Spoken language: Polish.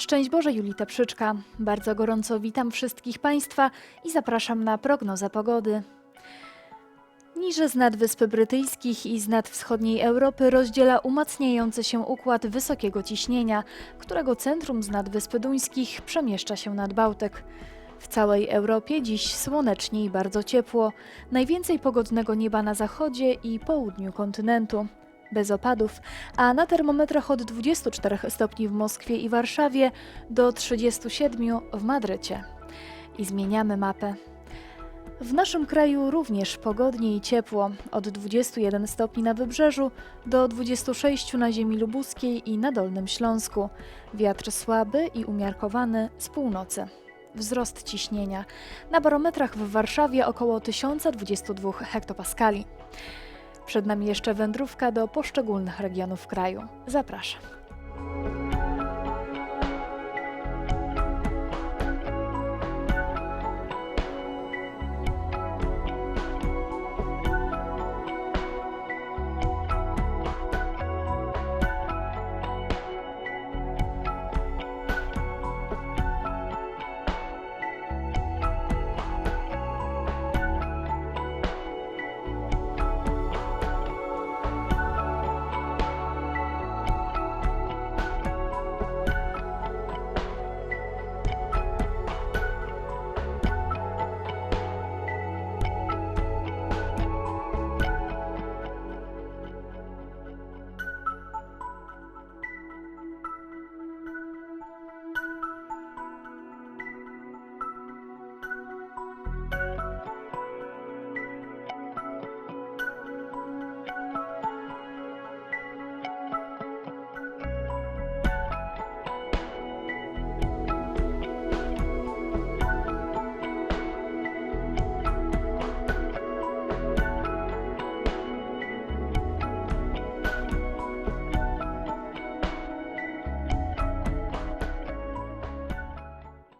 Szczęść Boże, Julita Przyczka. Bardzo gorąco witam wszystkich Państwa i zapraszam na prognozę pogody. Niże z nad Wysp Brytyjskich i z nad wschodniej Europy rozdziela umacniający się układ wysokiego ciśnienia, którego centrum z nad Wysp Duńskich przemieszcza się nad Bałtyk. W całej Europie dziś słonecznie i bardzo ciepło. Najwięcej pogodnego nieba na zachodzie i południu kontynentu. Bez opadów, a na termometrach od 24 stopni w Moskwie i Warszawie do 37 w Madrycie. I zmieniamy mapę. W naszym kraju również pogodnie i ciepło, od 21 stopni na wybrzeżu do 26 na ziemi lubuskiej i na Dolnym Śląsku. Wiatr słaby i umiarkowany z północy. Wzrost ciśnienia. Na barometrach w Warszawie około 1022 hektopaskali. Przed nami jeszcze wędrówka do poszczególnych regionów kraju. Zapraszam.